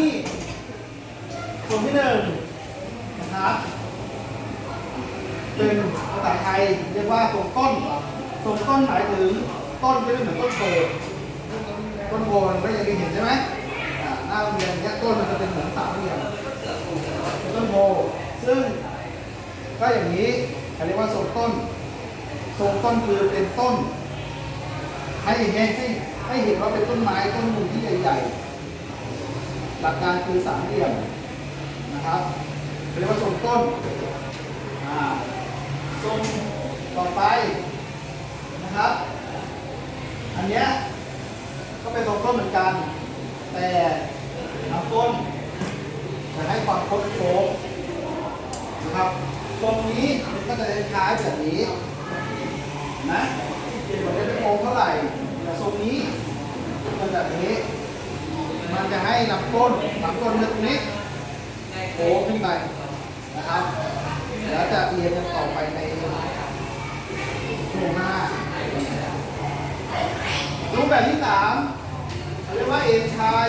นี่ส่วนที่หนึ่งนะครับเป็นภาษาไทยเรียกว่าทรงต้นทรงต้นหมายถึงต้นที่ไม่เหมือนต้นโพต้นโพมันก็ยังเห็นใช่ไหมหน้าโรงเรียนเนี่ยต้นมันจะเป็นเหมือนสามเหลี่ยมต้นโพซึ่งก็อย่างนี้เขาเรียกว่าทรงต้นทรงต้นคือเป็นต้น ให้เห็นให้ให้เห็นว่าเป็นต้นไม้ต้นหนึ่งที่ใหญ่ๆ หลักการคือสามเหลี่ยมนะครับเรียกว่าทรงต้นทรงต่อไปนะครับ อันเนี้ยก็เป็นทรงต้นเหมือนกัน แต่ลำต้นจะให้ความโค้งโค้งนะครับตรงนี้มันก็จะคล้ายแบบนี้นะมันจะไม่โค้งเท่าไหร่แต่ทรงนี้เป็นแบบนี้ มันจะให้ลำต้นลำต้นตรงนี้โค้งขึ้นไปนะครับ แล้วจะเรียนกันต่อไปในโครงหน้ารูปแบบที่สามเรียกว่าเอ็นชาย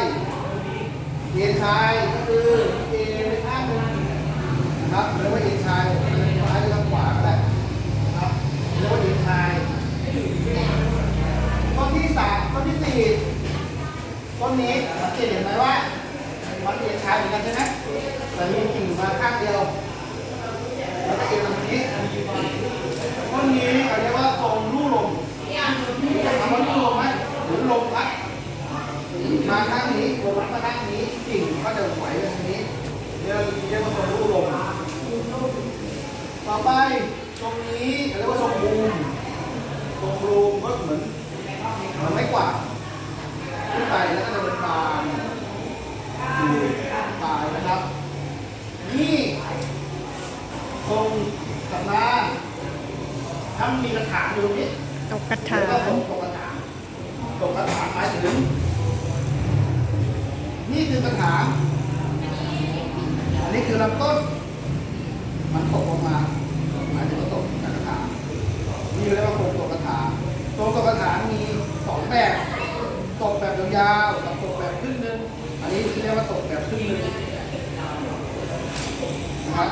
เอ็นชายก็คือเอ็นไปข้างหนึงนะครับเรียกว่าเอ็นชายเอ็นซ้ายหรือทางขวาก็ได้นะครับเรียกว่าเอ็นชาย ต้นที่สามต้นที่สี่ ต้นนี้สังเกตเห็นไหมว่ามันเอ็นชายเหมือนกันใช่ไหมแต่มีกิ่งมาข้างเดียวแล้วก็เอ็นตรงนี้ต้นนี้เขาเรียกว่าทรงลู่ลมถามว่าลู่ลมไหมหรือลมพัดมาข้างนี้ลมพัดมาข้างนี้กิ่งก็จะไหวไปทางนี้เรียกเรียกว่าทรงลู่ลมต่อไปตรงนี้เขาเรียกว่าทรงบูมตรงรูมก็เหมือนมันไม่กว่าดขึ้นไปแล้วก็จะเป็นบานอยู่ปลายนะครับ นี่ ทรงสำนักถ้ามีกระถางอยู่ตรงนี้ตกกระถาแล้วก็ทรงงตกกระถางตกกระถางหมายถึงนี่คือกระถางอันนี้คือลำต้น มันตกลงมาหมายถึงว่าตกจากกระถางนี่เรียกว่าโครงตกกระถางโครงตกกระถางมีสองแบบตกแบบยาวๆกับตกแบบครึ่งหนึงอันนี้เรียกว่าตกแบบครึ่งหนึง นะครับ